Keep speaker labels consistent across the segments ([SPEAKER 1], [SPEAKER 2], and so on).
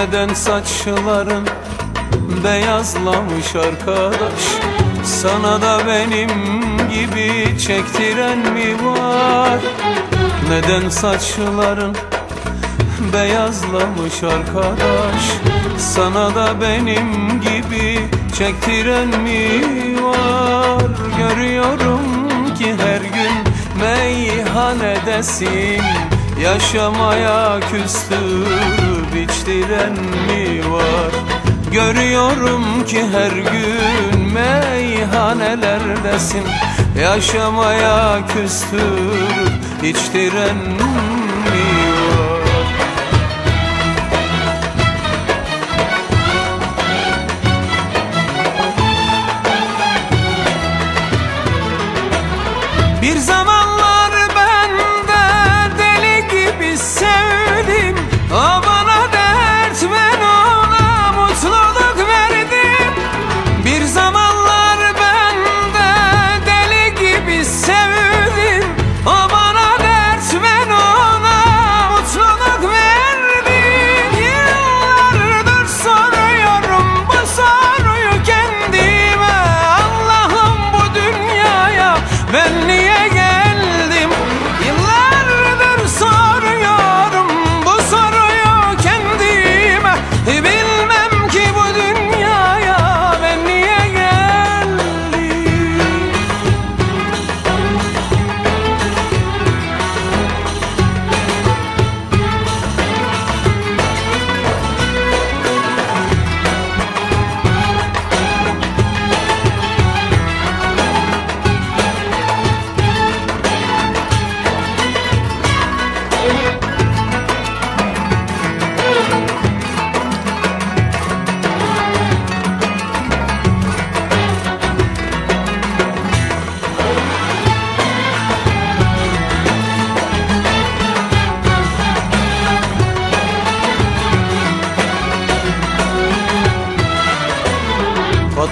[SPEAKER 1] Neden saçların beyazlamış arkadaş? Sana da benim gibi çektiren mi var? Neden saçların beyazlamış arkadaş? Sana da benim gibi çektiren mi var? Görüyorum ki her gün meyhanedesin Yaşamaya küstürüp içtiren mi var? Görüyorum ki her gün meyhanelerdesin Yaşamaya küstürüp içtiren mi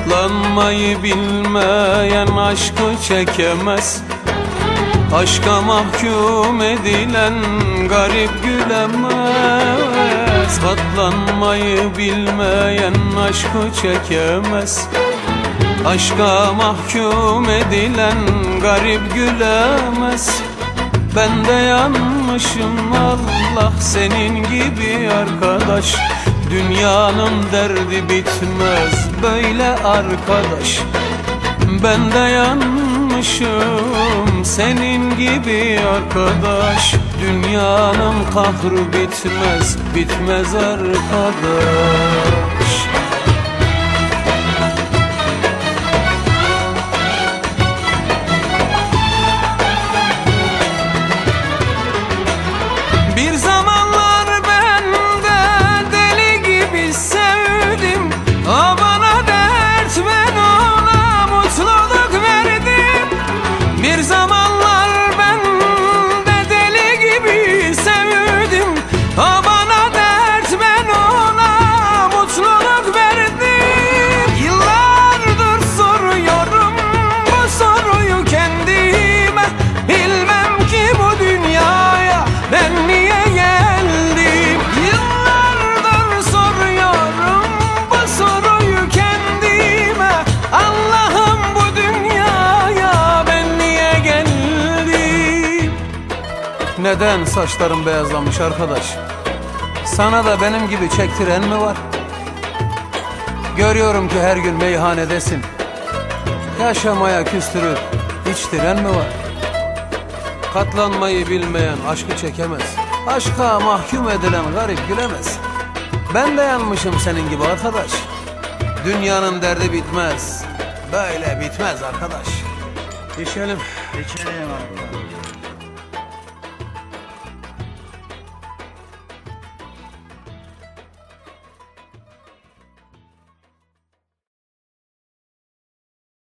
[SPEAKER 1] Katlanmayı bilmeyen aşkı çekemez. Aşka mahkum edilen garip gülemez. Katlanmayı bilmeyen aşkı çekemez. Aşka mahkum edilen garip gülemez. Ben de yanmışım Allah senin gibi arkadaş Dünyanın derdi bitmez böyle arkadaş. Ben de yanmışım senin gibi arkadaş. Dünyanın kahrı bitmez bitmez arkadaş Neden saçlarım beyazlamış arkadaş? Sana da benim gibi çektiren mi var? Görüyorum ki her gün meyhanedesin. Yaşamaya küstürüp içtiren mi var? Katlanmayı bilmeyen aşkı çekemez. Aşka mahkum edilen garip gülemez. Ben de yanmışım senin gibi arkadaş. Dünyanın derdi bitmez. Böyle bitmez arkadaş. İçelim.
[SPEAKER 2] İçelim abi.